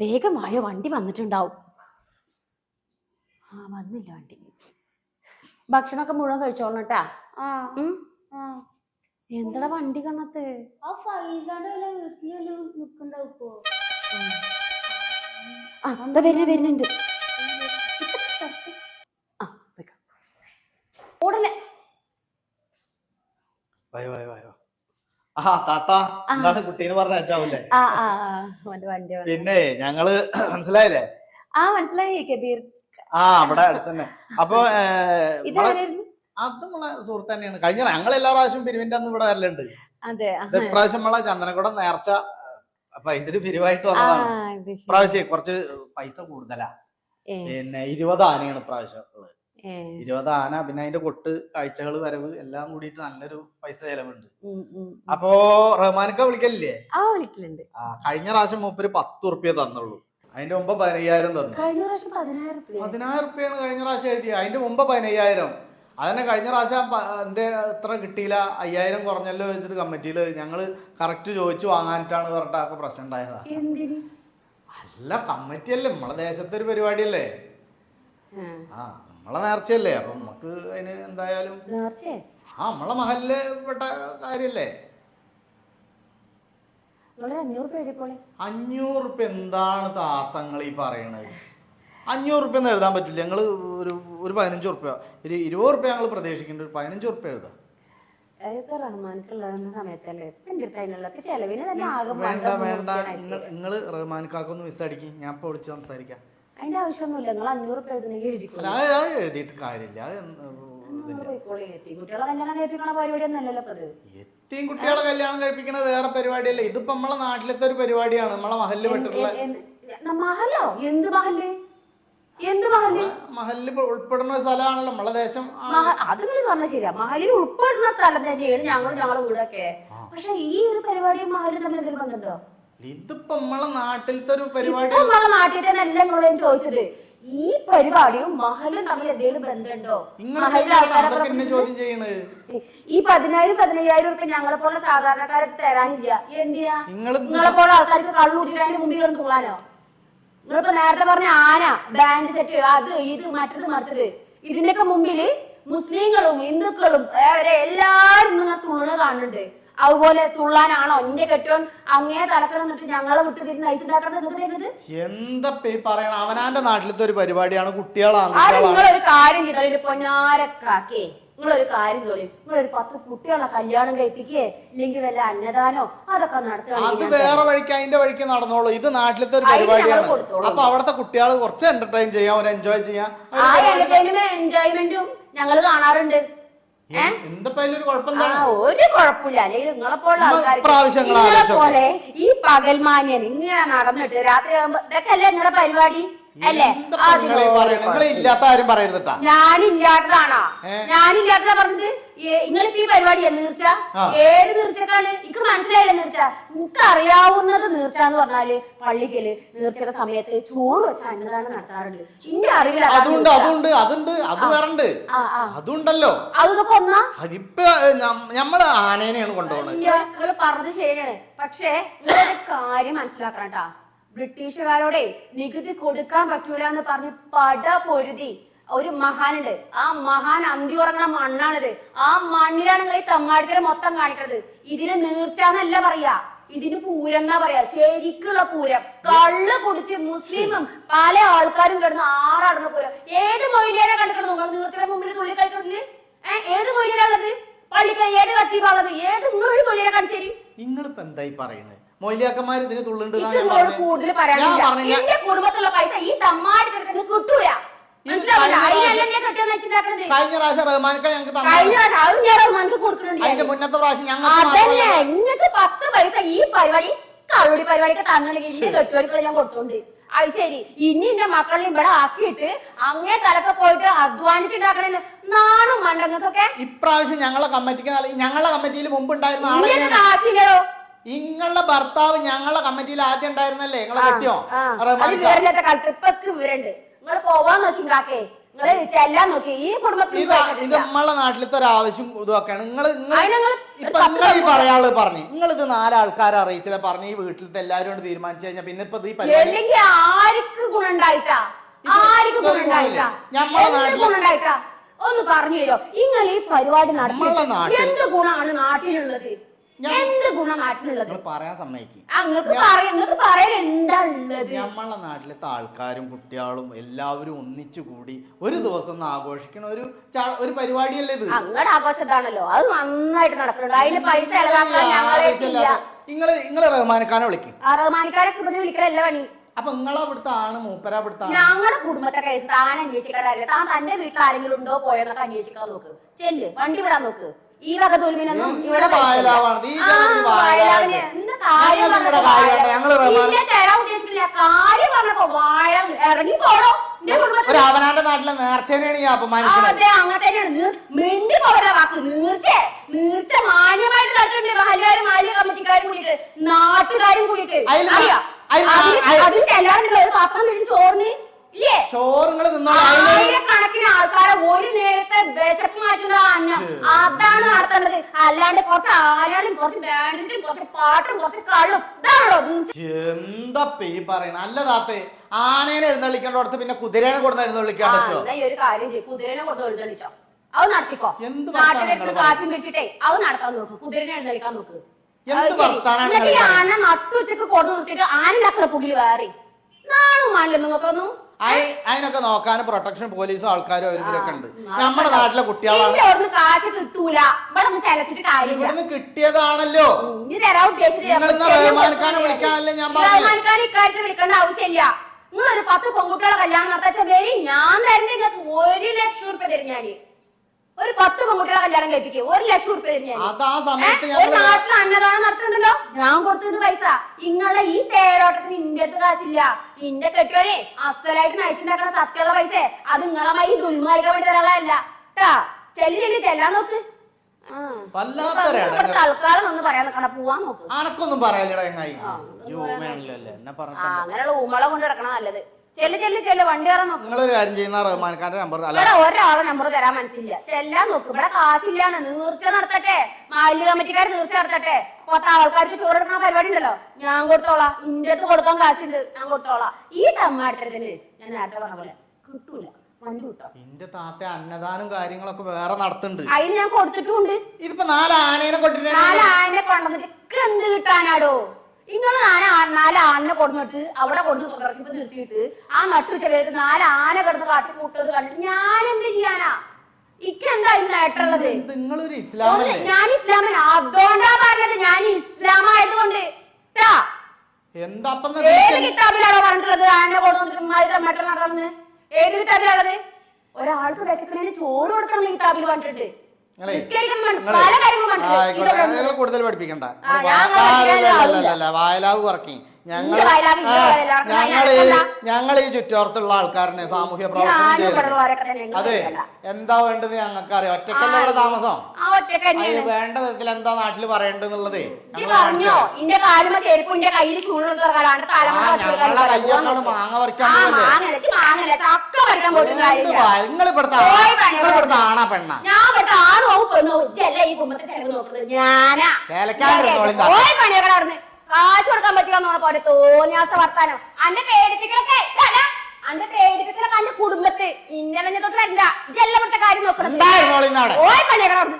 വേഗം വായോ വണ്ടി വന്നിട്ടുണ്ടാവും. ആ വന്നില്ല വണ്ടി. ഭക്ഷണമൊക്കെ മുഴുവൻ കഴിച്ചോളണം കേട്ടാ. എന്താടാ വണ്ടി കണ്ണത്ത്? ആ എന്താ വരുന്നുണ്ട്. ഓടല്ലേ? വായോ വായോ വായോ ആ താത്ത എന്താണ് കുട്ടീനെ പറഞ്ഞാവൂലേ ആ ആ വണ്ടി വന്നു. പിന്നെ ഞങ്ങൾ മനസ്സിലായില്ലേ? ആ മനസ്സിലായി കബീർ. ആ അവിടെ അടുത്തന്നെ. അപ്പൊ ഏ, നമ്മളെ- ഇതാരായിരുന്നു അത് നമ്മളെ സുഹൃത്ത് തന്നെയാണ്. കഴിഞ്ഞ ഞങ്ങൾ എല്ലാ പ്രാവശ്യം പിരിവിന്റെ അന്ന് ഇവിടെ വരലുണ്ട്. അതെ ആ, ഇത് ഇപ്രാവശ്യം നമ്മളെ ചന്ദനക്കുടം നേർച്ച അപ്പൊ അതിന്റെ ഒരു പിരിവായിട്ട് ആ വന്നതാണ്. ഇത് ശരി. ഇപ്രാവശ്യം കുറച്ച് പൈസ കൂടുതലാ. ഏ, പിന്നെ ഇരുപത് ആനയാണ് ഇപ്രാവശ്യം ഉള്ളത്. ഇരുപത് ആന പിന്നെ അതിന്റെ കൊട്ട് കാഴ്ചകൾ വരവ് എല്ലാം കൂടിയിട്ട് നല്ലൊരു പൈസ ചെലവുണ്ട്. അപ്പോ റഹ്മാനൊക്കെ വിളിക്കലില്ലേ? ആ വിളിക്കലുണ്ട്. ആ കഴിഞ്ഞ പ്രാവശ്യം മൂപ്പര് പത്ത് ഉറുപ്പ്യ തന്നുള്ളൂ. അതിന്റെ മുമ്പ് പതിനയ്യായിരം തന്നു. കഴിഞ്ഞ പ്രാവശ്യം പതിനായിരം ഉറുപ്പ്യാണ് കഴിഞ്ഞ പ്രാവശ്യം എഴുതിയത് അതിന്റെ മുമ്പ് പതിനയ്യായിരം. അതന്നെ കഴിഞ്ഞ പ്രാവശ്യം എന്തേ ഇത്ര കിട്ടിയില്ല? അയ്യായിരം കുറഞ്ഞല്ലോ വെച്ചിട്ട് കമ്മിറ്റിയിൽ ഞങ്ങൾ കറക്റ്റ് ചോദിച്ചു വാങ്ങാനിട്ടാണ് പറഞ്ഞിട്ടൊക്കെ പ്രശ്നം ഉണ്ടായതാ. അല്ല കമ്മിറ്റി അല്ലേ നമ്മളെ ദേശത്തെ ഒരു പരിപാടിയല്ലേ ആ നമ്മളെ നേർച്ചയല്ലേ? അപ്പൊ നമുക്ക് അതിന് എന്തായാലും നേർച്ചേ ആ നമ്മളെ മഹലിൽ പെട്ട കാര്യല്ലേ? അഞ്ഞൂറ് രൂപ എഴുതിക്കോളെ അഞ്ഞൂറ് ഉറുപ്പ്യ എന്താണ് താത്തങ്ങൾ ഈ പറയണത്? അഞ്ഞൂറ് ഉറുപ്പ്യ ഒന്നും എഴുതാൻ പറ്റില്ല. ഞങ്ങൾ ഒരു ഒരു പതിനഞ്ച് ഉറുപ്പ്യ ഒരു ഇരുപത് ഉറുപ്പ്യ ഞങ്ങൾ പ്രതീക്ഷിക്കുന്നുണ്ട്. ഒരു പതിനഞ്ച് ഉറുപ്പ്യ എഴുതാം അതൊക്കെ റഹ്മാൻക്കുള്ള സമയത്തല്ലേ? ഇപ്പൊ എന്റെ അടുത്ത് അതിനുള്ളതൊക്കെ ചെലവിന് തന്നെ ആകെ വേണ്ട വേണ്ട. നിങ്ങൾ റഹ്മാൻക്കാക്കൊന്ന് മിസ് അടിക്കും. ഞാൻ ഇപ്പോൾ വിളിച്ച് സംസാരിക്കാം. അതിന്റെ ആവശ്യമൊന്നുമില്ല. നിങ്ങൾ അഞ്ഞൂറ് രൂപ എഴുതുന്നെങ്കിൽ എഴുതിക്കോളെ. എഴുതിയിട്ട് കാര്യമില്ല. അത് എന്ത് ഇതില്ല പോയിക്കോളെ. എത്തി. കുട്ടികളെ കല്യാണം കഴിപ്പിക്കണ പരിപാടി ഒന്നല്ലല്ലോ ഇപ്പൊ അത് എത്തിയും കുട്ടികളെ കല്യാണം കഴിപ്പിക്കണ വേറെ പരിപാടിയല്ല. ഇതിപ്പോ നമ്മളെ നാട്ടിലത്തെ ഒരു പരിപാടിയാണ്. നമ്മളെ മഹലിൽ പെട്ടിട്ടുള്ള മഹല്ലോ? എന്ത് മഹൽ എന്ത് മഹൽ മഹലിൽ ഉൾപ്പെടുന്ന ഒരു സ്ഥലമാണല്ലോ. നമ്മളെ ദേശം. മഹ- അത് നിങ്ങൾ പറഞ്ഞ ശരിയാ. മഹലിൽ ഉൾപ്പെടുന്ന സ്ഥലം തന്നെയാണ് ഞങ്ങൾ ഞങ്ങളെ വീടൊക്കെ. പക്ഷെ ഈ ഒരു പരിപാടിയും മഹലും തമ്മിൽ എന്തെങ്കിലും ബന്ധമുണ്ടോ? ഇതിപ്പോ നമ്മളെ നാട്ടിലത്തെ ഒരു പരിപാടി നമ്മളെ നാട്ടിൽ തന്നെ എല്ലാം നിങ്ങളോട് ഞാൻ ചോദിച്ചത്. ഈ പരിപാടിയും മഹലും തമ്മിൽ എന്തെങ്കിലും ബന്ധമുണ്ടോ? മഹലിലെ ചോദ്യം ചെയ്യണത്? ഈ പതിനായിരം പതിനയ്യായിരം ഉറുപ്പ ഞങ്ങളെ പോലെ സാധാരണക്കാർക്ക് തരാനില്ല. എന്തിയാ നിങ്ങളെ പോലെ ആൾക്കാർക്ക് കള്ളുടിച്ചിട്ട് അതിന്റെ മുമ്പിൽ കിടന്ന് തുള്ളാനോ? നിങ്ങളിപ്പോ നേരത്തെ പറഞ്ഞ ആന ബാൻഡ് സെറ്റ് അത് ഇത് മറ്റത് മറിച്ചത്. ഇതിന്റെയൊക്കെ മുമ്പിൽ മുസ്ലിങ്ങളും ഹിന്ദുക്കളും എല്ലാരും നിങ്ങൾ തുണ കാണുന്നുണ്ട്. അതുപോലെ തുള്ളാനാണോ? എന്റെ കെട്ടിയോൻ അങ്ങേ തലക്കണം എന്നിട്ട് ഞങ്ങളെ വിട്ട് തിരിഞ്ഞ് എന്നിട്ട് എന്താ പറയണ? അവനാന്റെ നാട്ടിലത്തെ ഒരു പരിപാടിയാണ് കുട്ടികളാണ് അത് നിങ്ങളൊരു കാര്യം ചെയ്താൽ ഒരു പൊന്നാരക്കാക്കേ. നിങ്ങളൊരു കാര്യം തോന്നി നിങ്ങളൊരു പത്ത് കുട്ടികളെ കല്യാണം കഴിപ്പിക്കേ. ഇല്ലെങ്കിൽ വല്ല അന്നദാനോ അതൊക്കെ അത് നടത്തുകയാണെങ്കിൽ വേറെ വഴിക്ക് അതിന്റെ വഴിക്ക് നടന്നോളൂ. ഇത് നാട്ടിലത്തെ ഒരു പരിപാടിയാണ്. അപ്പൊ അവിടുത്തെ കുട്ടികൾ കുറച്ച് എന്റർടൈൻ ചെയ്യാം ഒരു എൻജോയ് ചെയ്യാം. ആ എന്റർടൈൻമെന്റ് എൻജോയ്മെന്റും ഞങ്ങൾ കാണാറുണ്ട്. ഒരു കുഴപ്പമില്ല. അല്ലെങ്കിൽ നിങ്ങളെ പോലുള്ള പോലെ ഈ പകൽമാന്യൻ ഇങ്ങനെ നടന്നിട്ട് രാത്രി ആകുമ്പോ ഇതൊക്കെ അല്ലേ നിങ്ങളുടെ പരിപാടി? അല്ലേ? ഇല്ലാത്ത ആരും പറയരുതട്ടാ. ഞാനില്ലാത്തതാണോ? ഞാനില്ലാത്തതാ പറഞ്ഞത്? നിങ്ങൾക്ക് ഈ പരിപാടി നീർച്ച. ഏത് നീർച്ചക്കാണ് എനിക്ക് മനസ്സിലായില്ല നീർച്ച എനിക്ക് അറിയാവുന്നത് നീർച്ച എന്ന് പറഞ്ഞാൽ പള്ളിക്കൽ നീർച്ചയുടെ സമയത്ത് ചോറ് വെച്ച അന്നദാനം നടത്താറുണ്ട്. എന്റെ അതാണ് അതുണ്ട്. അതുണ്ട് അതുണ്ട് അത് വേറണ്ട്. അതുണ്ടല്ലോ. അതൊക്കെ ഒന്നാ? അതിപ്പോ ഞമ്മൾ ആനേനെയാണ് കൊണ്ടുപോകുന്നത് പറഞ്ഞത് ശരിയാണ്. പക്ഷേ കാര്യം മനസ്സിലാക്കണം കേട്ടാ ബ്രിട്ടീഷുകാരോടെ നികുതി കൊടുക്കാൻ പറ്റൂല എന്ന് പറഞ്ഞ് പട പൊരുതി. ഒരു മഹാനുണ്ട്. ആ മഹാൻ അന്തി ഉറങ്ങണ മണ്ണാണിത്. ആ മണ്ണിലാണ് നിങ്ങൾ ഈ തമ്മാടിത്തരം മൊത്തം കാണിക്കുന്നത് ഇതിന് നീർച്ചാന്നല്ല പറയാ. ഇതിന് പൂരം എന്നാ പറയാ. ശരിക്കുള്ള പൂരം. കള്ള് കുടിച്ച് മുസ്ലിമും പല ആൾക്കാരും കിടന്ന് ആറാടുന്ന പൂരം. ഏത് മൊയിലേനെ കണ്ടിട്ടുണ്ട് നിങ്ങൾ? നീർച്ചയുടെ മുമ്പിൽ തുള്ളി കളിക്കണില്ലേ ഏത് മൊയിലേനാ ഉള്ളത്? പള്ളിക്ക ഏത് കത്തിയുള്ളത് ഏത് നിങ്ങൾ ഒരു മൊയിലേനെ കാണിച്ചേരി? നിങ്ങളിപ്പോ എന്തായി പറയുന്നത് മൊയിലിയാക്കന്മാർ ഇതിന് തുള്ളുണ്ട് കൂടുതൽ പറയാനില്ല. എന്റെ കുടുംബത്തിലുള്ള പൈസ ഈ തമ്മാടി തിരക്കിന് കിട്ടൂല. മനസ്സിലാവില്ല കഴിഞ്ഞ അതിനല്ല എന്നെ കെട്ടിയെന്ന് വെച്ചിട്ടാക്കുന്നത് കഴിഞ്ഞ പ്രാവശ്യം റഹ്മാനക്ക ഞങ്ങൾക്ക് തന്നെ. കഴിഞ്ഞ പ്രാവശ്യം അത് ഞാൻ റഹ്മാൻക്ക് കൊടുക്കുന്നുണ്ട്. അതിന്റെ ഞാൻ. മുന്നത്തെ പ്രാവശ്യം ഞങ്ങൾ അതന്നെ. പത്ത് പൈസ ഈ പരിപാടി കള്ളുടി പരിപാടിക്ക് തന്നില്ലെങ്കിൽ ഇനി കെട്ടുവരിക്കുള്ള ഞാൻ കൊടുത്തോണ്ട്. അത് ശരി. ഇനി എന്റെ മക്കളെ ഇവിടെ ആക്കിയിട്ട് അങ്ങേ തലക്കെ പോയിട്ട് അധ്വാനിച്ചുണ്ടാക്കണേന്ന് നാണും മണ്ടങ്ങൾക്കൊക്കെ ഇപ്രാവശ്യം ഞങ്ങളെ കമ്മിറ്റിക്ക് നല്ല- ഞങ്ങളെ കമ്മിറ്റിയിൽ മുമ്പ് ഉണ്ടായിരുന്ന ആളെ ഇങ്ങനെ കാശില്ലടോ. നിങ്ങളുടെ ഭർത്താവ് ഞങ്ങളെ കമ്മിറ്റിയിൽ ആദ്യം ഉണ്ടായിരുന്നല്ലേ? നിങ്ങളെ കെട്ടിയോ? അത് വിവരമില്ലാത്ത കാലത്ത് ഇപ്പൊക്ക് വിവരണ്ട്. നിങ്ങൾ പോവാൻ നോക്കി കാക്കേ. നിങ്ങൾ ചെല്ലാൻ നോക്കി. ഈ കുടുംബത്തിൽ ഇത് ഇത് നമ്മളെ നാട്ടിലത്തെ ഒരു ആവശ്യം ഇതൊക്കെയാണ് നിങ്ങൾ ഇപ്പൊ നിങ്ങൾ ഈ പറയാൾ പറഞ്ഞു. നിങ്ങൾ ഇത് നാലാൾക്കാരെ അറിയിച്ചില്ല. പറഞ്ഞു ഈ വീട്ടിലത്തെ എല്ലാവരും കൊണ്ട് തീരുമാനിച്ചു കഴിഞ്ഞാൽ പിന്നെ ഇപ്പൊ ഈ പരിപാടി അല്ലെങ്കിൽ ആർക്ക് ഗുണണ്ടായിട്ടാ ആർക്ക് ഇതൊരു ഗുണണ്ടായിട്ടാ ഗുണമില്ല. ഞമ്മളെ എന്ത് നാട്ടിൽ ഗുണണ്ടായിട്ടാ ഒന്ന് പറഞ്ഞു തരോ നിങ്ങൾ ഈ പരിപാടി നടത്തി നാട്ടിൽ- എന്ത് ഗുണമാണ് നാട്ടിലുള്ളത്? എന്ത് ഗുണം നാട്ടിലുള്ളത്? നിങ്ങൾ പറയാൻ സമ്മതിക്കും. അങ്ങക്ക് പറയാം നിങ്ങൾക്ക് പറയാൻ എന്താ ഉള്ളത്? നമ്മളെ നാട്ടിലെ ആൾക്കാരും കുട്ടികളും എല്ലാവരും ഒന്നിച്ചു കൂടി ഒരു ദിവസം ഒന്ന് ആഘോഷിക്കണ ഒരു ചാ- ഒരു പരിപാടിയല്ലേ ഇത്? അങ്ങടെ ആഘോഷത്താണല്ലോ. അത് നന്നായിട്ട് നടക്കുന്നുണ്ട്. അതിന് പൈസ ചെലവാക്കാൻ നിങ്ങൾ നിങ്ങൾ റഹ്മാനഖാനെ വിളിക്കും. റഹ്മാനിക്കാരൊക്കെ ഇവിടെ വിളിക്കലല്ല പണി. അപ്പൊ നിങ്ങളെ അവിടുത്തെ ആണ് മൂപ്പര അവിടുത്തെ ആണ്. ഞങ്ങളുടെ കുടുംബത്തെ കേസ് താൻ അന്വേഷിക്കാൻ താൻ തന്റെ വീട്ടിൽ ആരെങ്കിലും ഉണ്ടോ പോയെന്നൊക്കെ അന്വേഷിക്കാൻ നോക്ക്. ചെല്ല് വണ്ടി വിടാൻ നോക്ക്. ഈ വക തോൽവിനൊന്നും ഇവിടെ. എന്ത് കാര്യം കാര്യം ഉദ്ദേശിച്ചില്ല. പറഞ്ഞപ്പോ വാഴ ഇറങ്ങി ഒരു അവനാന്റെ നാട്ടിലെ നേർച്ചേനെയാണ് ആ, അപമാനിക്കുന്നത് അതെ അങ്ങനെ തന്നെയാണ്. നീ- മിണ്ടി പോകല വാക്ക്. നീർച്ച. നീർച്ച മാന്യമായിട്ട് നടത്തുന്നുണ്ട് മഹലുകാരും മാലിന്യ കമ്മിറ്റിക്കാരും കൂടിയിട്ട് നാട്ടുകാരും കൂടിയിട്ട്. അതിൽ- ചെല്ലാറുണ്ടല്ലോ ഒരു പാത്രം ചോറിന് ആയിരക്കണക്കിന് ആൾക്കാരെ ഒരു നേരത്തെ വിശപ്പ് മാറ്റുന്ന അന്നം അതാണ് നടത്തേണ്ടത് അല്ലാണ്ട് കുറച്ച് ആരാളും കുറച്ച് ബാൻഡും കുറച്ച് പാട്ടും കുറച്ച് കള്ളും ഇതാണല്ലോ എന്താ പറയണ? അല്ല താത്തേ ആനേനെ എഴുന്നള്ളിക്കേണ്ടടുത്ത് പിന്നെ കുതിരേനെ കൊടുത്ത് എഴുന്നള്ളിക്കാൻ ആ, പറ്റോ എന്നാ ഈ ഒരു കാര്യം ചെയ്യും. കുതിരേനെ കൊടുത്ത് എഴുന്നള്ളിച്ചോ? അത് നടത്തിക്കോ. നാട്ടിലേക്ക് കാച്ചും വെച്ചിട്ടേ അത് നടത്താൻ നോക്കും. കുതിരനെ എഴുന്നള്ളിക്കാൻ നോക്ക്. എന്നിട്ട് ഈ ആന നട്ടുച്ചക്ക് കൊണ്ടു നിർത്തിയിട്ട് ആനണ്ടാക്കുന്ന പുകിൽ വേറെ നാളും മണ്ണിൽ നിങ്ങൾക്കൊന്നും. അയ് അതിനൊക്കെ നോക്കാൻ പ്രൊട്ടക്ഷൻ പോലീസും ആൾക്കാരും അവരൊക്കെ ഉണ്ട്. നമ്മുടെ നാട്ടിലെ കുട്ടികളാണ്. എന്റെ അവിടുന്ന് കാശ് കിട്ടൂല. ഇവിടെ ചലച്ചിട്ട് കാര്യമില്ല. ഇവിടുന്ന് കിട്ടിയതാണല്ലോ. ഇനി തരാൻ ഉദ്ദേശിച്ചിട്ട് റഹ്മാൻ ഖാനെ വിളിക്കാനല്ലേ ഞാൻ? റഹ്മാൻ ഖാൻ ഇക്കാര്യത്തിൽ വിളിക്കേണ്ട ആവശ്യമില്ല. നിങ്ങളൊരു പത്ത് പെൺകുട്ടികളെ കല്യാണം നടത്താച്ച വേറെ ഞാൻ തരുന്ന നിങ്ങൾക്ക് ഒരു ലക്ഷം റുപ്യ തരും ഞാൻ. ഒരു പത്ത് പെൺകുട്ടികളെ കല്യാണം കഴിപ്പിക്കും. ഒരു ലക്ഷം റുപ്യ ഒരു നാട്ടിൽ അന്നദാനം നടത്തുന്നുണ്ടല്ലോ? ഞാൻ കൊടുത്തത് പൈസ. നിങ്ങളുടെ ഈ തേരോട്ടത്തിന് ഇന്റെ അടുത്ത് കാശില്ല. ഇന്റെ കെട്ടിയോനെ അസ്ഥലായിട്ട് നയിച്ചുണ്ടാക്കണ സത്യമുള്ള പൈസ. അത് നിങ്ങളെ മൈ ദുൽമാലിക്കാൻ വേണ്ടി തരാളല്ല കേട്ടാ ചെല്ലി ചെല്ലി ചെല്ലാൻ നോക്ക്. അങ്ങനെയുള്ള ഊമള കൊണ്ട് കിടക്കണ നല്ലത്. ചെല്ല് ചെല്ല് ചെല്ല് വണ്ടി കയറാൻ നോക്ക്. നിങ്ങളൊരു കാര്യം ചെയ്യുന്ന റഹ്മാൻ ഖാന്റെ നമ്പർ അല്ല ഇവിടെ ഒരാളെ നമ്പർ തരാൻ മനസ്സില്ല. ചെല്ലാൻ നോക്ക്. ഇവിടെ കാശില്ലാന്ന് നീർച്ച നടത്തട്ടെ. മാലിന്യ കമ്മിറ്റിക്കാർ നീർച്ച നടത്തട്ടെ. പത്ത് ആൾക്കാർക്ക് ചോറ് എടുക്കുന്ന പരിപാടി ഉണ്ടല്ലോ. ഞാൻ കൊടുത്തോളാം. ഇന്റെ അടുത്ത് കൊടുക്കാൻ കാശുണ്ട്. ഞാൻ കൊടുത്തോളാം. ഈ തമ്മാട്ടത്തിന് ഞാൻ നേരത്തെ പറഞ്ഞ പോലെ കിട്ടൂല. വണ്ടി കിട്ടോ. എന്റെ താത്ത അന്നദാനം കാര്യങ്ങളൊക്കെ വേറെ നടത്തുന്നുണ്ട്. അതിന് ഞാൻ കൊടുത്തിട്ടുണ്ട് ഇതിപ്പോ നാല് ആനേനെ കൊണ്ടിട്ട് നാലാനെ കൊണ്ടുവന്നിട്ട് എന്ത് കിട്ടാനാടോ? ഇങ്ങനെ ആന നാല് ആണിനെ കൊടുന്നിട്ട് അവിടെ കൊടുത്ത് പ്രദർശനത്തിൽ നിർത്തിയിട്ട് ആ നട്ടുച്ച വേദത്ത് നാല് ആന കിടന്ന് കാട്ടി കൂട്ടത് കണ്ടു ഞാൻ എന്ത് ചെയ്യാനാ? ഇക്ക് എന്താ നേട്ടമുള്ളത് നിങ്ങളൊരു ഇസ്ലാമല്ലേ? ഞാൻ ഇസ്ലാമൻ അതുകൊണ്ടാ പറഞ്ഞത് ഞാൻ ഇസ്ലാം ആയതുകൊണ്ട് ഏത് കിതാബിലാണോ പറഞ്ഞിട്ടുള്ളത്? ആന കൊടുത്തിട്ട് മറ്റം നടന്നത് ഏത് കിതാബിലാണത്? ഒരാൾക്ക് വിശക്കണേന് ചോറ് കൊടുക്കണം കിതാബിൽ പറഞ്ഞിട്ടുണ്ട്. കൂടുതൽ പഠിപ്പിക്കണ്ട വായലാവ് കുറക്കി ഞങ്ങൾ. ഞങ്ങൾ ഞാൻ ഞങ്ങൾ ഈ ചുറ്റോർത്തുള്ള ആൾക്കാരനെ സാമൂഹ്യ പ്രവർത്തനം അതെ എന്താ വേണ്ടത് ഞങ്ങൾക്ക് അറിയാം ഒറ്റക്കല്ല ഇവിടെ താമസം? വേണ്ട വിധത്തിൽ എന്താ നാട്ടിൽ പറയേണ്ടതെന്നുള്ളതേ ഞങ്ങളെ കയ്യൊക്കെ മാങ്ങ പറിക്കാൻ ഇവിടുത്തെ ഇവിടുത്തെ ആണാ? പെണ്ണ ഈ ചേലക്കാണ്ട് കാശ് കൊടുക്കാൻ പറ്റില്ല എന്ന് പോലെ തോന്നിയാസ വർത്താനം. അന്റെ പേടിപ്പിക്കലൊക്കെ. അന്റെ പേടിപ്പിക്കലൊക്കെ അന്റെ കുടുംബത്ത്. ഇന്റെ നെഞ്ഞത്തൊട്ട് എന്താ ജെല്ലപ്പെട്ട കാര്യം നോക്കണം ഓയ് അവിടെ പോയി പണിയൊക്കെ നടന്ന്.